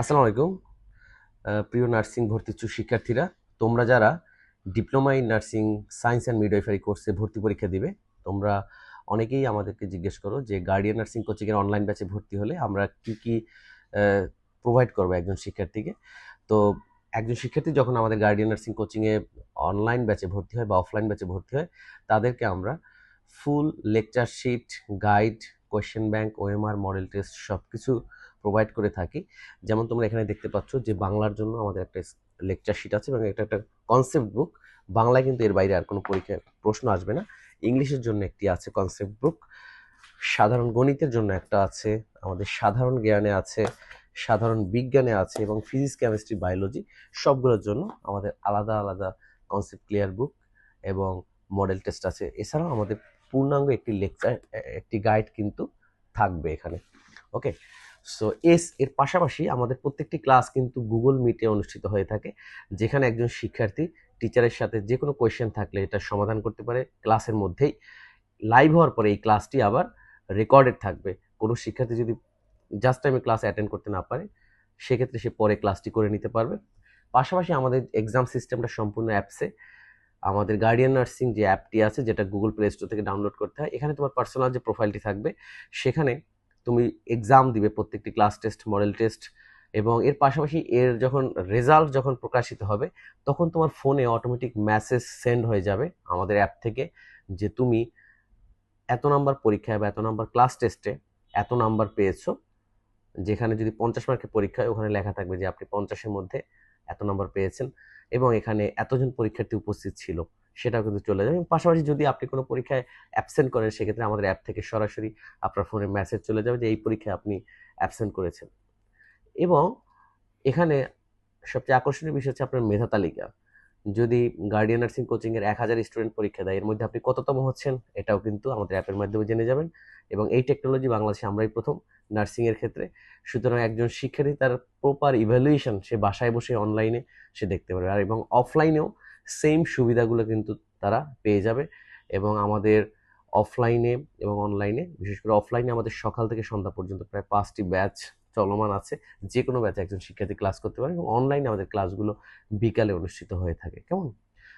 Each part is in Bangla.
আসসালামু আলাইকুম। প্রিয় নার্সিং ভর্তি ইচ্ছুক শিক্ষার্থীরা, তোমরা যারা diploma in nursing, science and midwifery কোর্সে ভর্তি পরীক্ষা দিবে, তোমরা অনেকেই আমাদেরকে জিজ্ঞেস করো যে গার্ডিয়ান নার্সিং কোচিংয়ের অনলাইন ব্যাচে ভর্তি হলে আমরা কি কি প্রোভাইড করব একজন শিক্ষার্থীকে। তো একজন শিক্ষার্থী যখন আমাদের গার্ডিয়ান নার্সিং কোচিংয়ে অনলাইন ব্যাচে ভর্তি হয় বা অফলাইন ব্যাচে ভর্তি হয়, তাদেরকে আমরা full lecture sheet guide question bank OMR model test সব কিছু প্রোভাইড করে থাকি। যেমন তোমরা এখানে দেখতে পাচ্ছ যে বাংলার জন্য আমাদের একটা লেকচার শিট আছে এবং এটা একটা কনসেপ্ট বুক বাংলায় কিন্তু এর বাইরে আর কোনো পরীক্ষায় প্রশ্ন আসবে না। ইংলিশের জন্য একটি আছে কনসেপ্ট বুক সাধারণ গণিতের জন্য একটা আছে। আমাদের সাধারণ জ্ঞানে আছে, সাধারণ বিজ্ঞানে আছে এবং ফিজিক্স কেমিস্ট্রি বায়োলজি সবগুলোর জন্য আমাদের আলাদা আলাদা কনসেপ্ট ক্লিয়ার বুক এবং মডেল টেস্ট আছে। এছাড়াও আমাদের পূর্ণাঙ্গ একটি লেকচার একটি গাইড কিন্তু থাকবে এখানে। ওকে সো এস এর পাশাপাশি আমাদের প্রত্যেকটি ক্লাস কিন্তু গুগল মিটে অনুষ্ঠিত হয়ে থাকে, যেখানে একজন শিক্ষার্থী টিচারের সাথে যে কোনো কোয়েশ্চেন থাকলে এটা সমাধান করতে পারে। ক্লাসের মধ্যেই লাইভ হওয়ার পরে এই ক্লাসটি আবার রেকর্ডেড থাকবে। কোনো শিক্ষার্থী যদি জাস্ট টাইমে ক্লাস অ্যাটেন্ড করতে না পারে, সেক্ষেত্রে সে পরে ক্লাসটি করে নিতে পারবে। পাশাপাশি আমাদের এক্সাম সিস্টেমটা সম্পূর্ণ অ্যাপসে আমাদের গার্ডিয়ান নার্সিং যে অ্যাপটি আছে, যেটা গুগল প্লে স্টোর থেকে ডাউনলোড করতে হয়, এখানে তোমার পার্সোনাল যে প্রোফাইলটি থাকবে, সেখানে তুমি এক্সাম দিবে প্রত্যেকটি ক্লাস টেস্ট মডেল টেস্ট এবং এর পাশাপাশি এর যখন রেজাল্ট যখন প্রকাশিত হবে, তখন তোমার ফোনে অটোমেটিক মেসেজ সেন্ড হয়ে যাবে আমাদের অ্যাপ থেকে যে তুমি এত নাম্বার পরীক্ষায় বা এত নাম্বার ক্লাস টেস্টে এত নাম্বার পেয়েছ, যেখানে যদি পঞ্চাশ মার্কের পরীক্ষা হয় ওখানে লেখা থাকবে যে আপনি পঞ্চাশের মধ্যে এত নাম্বার পেয়েছেন এবং এখানে এতজন পরীক্ষার্থী উপস্থিত ছিল। সেটাও কিন্তু চলে যাবে এবং পাশাপাশি যদি আপনি কোনো পরীক্ষায় অ্যাবসেন্ট করেন, সেক্ষেত্রে আমাদের অ্যাপ থেকে সরাসরি আপনার ফোনে মেসেজ চলে যাবে যে, এই পরীক্ষায় আপনি অ্যাবসেন্ট করেছেন। এবং এখানে সবচেয়ে আকর্ষণীয় বিষয় হচ্ছে আপনার মেধা তালিকা। যদি গার্ডিয়ান নার্সিং কোচিংয়ের এক হাজার স্টুডেন্ট পরীক্ষা দেয়, এর মধ্যে আপনি কততম হচ্ছেন, এটাও কিন্তু আমাদের অ্যাপের মাধ্যমে জেনে যাবেন। এবং এই টেকনোলজি বাংলাদেশে আমরাই প্রথম নার্সিংয়ের ক্ষেত্রে। সুতরাং একজন শিক্ষার্থী তার প্রপার ইভ্যালুয়েশন সে বাসায় বসে অনলাইনে সে দেখতে পারবে। আর এবং অফলাইনেও সেম সুবিধাগুলো কিন্তু তারা পেয়ে যাবে এবং আমাদের অফলাইনে এবং অনলাইনে বিশেষ করে অফলাইনে আমাদের সকাল থেকে সন্ধ্যা পর্যন্ত প্রায় পাঁচটি ব্যাচ চলমান আছে। যে কোনো ব্যাচে একজন শিক্ষার্থী ক্লাস করতে পারে এবং অনলাইনে আমাদের ক্লাসগুলো বিকালে অনুষ্ঠিত হয়ে থাকে। কেমন?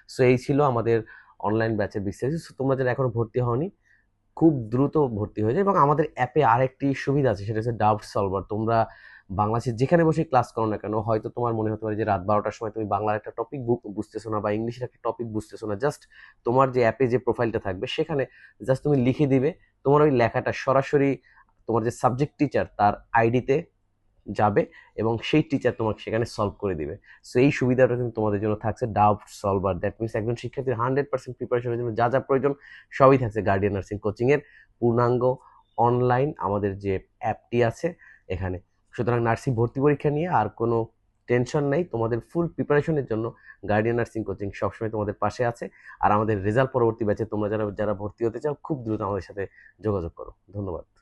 সো এই ছিল আমাদের অনলাইন ব্যাচের বিস্তারিত। সো তোমরা যারা এখনও ভর্তি হওনি, খুব দ্রুত ভর্তি হয়ে যায় এবং আমাদের অ্যাপে আরেকটি সুবিধা আছে, সেটা হচ্ছে ডাউট সলভার তোমরা বাংলাদেশে যেখানে বসে ক্লাস করো না কেন, হয়তো তোমার মনে হতে পারে যে রাত বারোটার সময় তুমি বাংলার একটা টপিক বুঝতেছো না বা ইংলিশের একটা টপিক বুঝতেছো না জাস্ট তোমার যে অ্যাপে যে প্রোফাইলটা থাকবে সেখানে জাস্ট তুমি লিখে দিবে, তোমার ওই লেখাটা সরাসরি তোমার যে সাবজেক্ট টিচার তার আইডিতে যাবে এবং সেই টিচার তোমাকে সেখানে সলভ করে দিবে। সো এই সুবিধাটা কিন্তু তোমাদের জন্য থাকছে ডাউট সলভার দ্যাট মিনস একজন শিক্ষার্থীর হান্ড্রেড পার্সেন্ট প্রিপারেশনের জন্য যা যা প্রয়োজন সবই থাকছে গার্ডিয়ান নার্সিং কোচিংয়ের পূর্ণাঙ্গ অনলাইন আমাদের যে অ্যাপটি আছে, এখানে সুতরাং নার্সিং ভর্তি পরীক্ষা নিয়ে আর কোনো টেনশন নেই। তোমাদের ফুল প্রিপারেশনের জন্য গার্ডিয়ান নার্সিং কোচিং সবসময় তোমাদের পাশে আছে। আর আমাদের রেজাল্ট পরবর্তী ব্যাচে তোমরা যারা যারা ভর্তি হতে চাও, খুব দ্রুত আমাদের সাথে যোগাযোগ করো। ধন্যবাদ।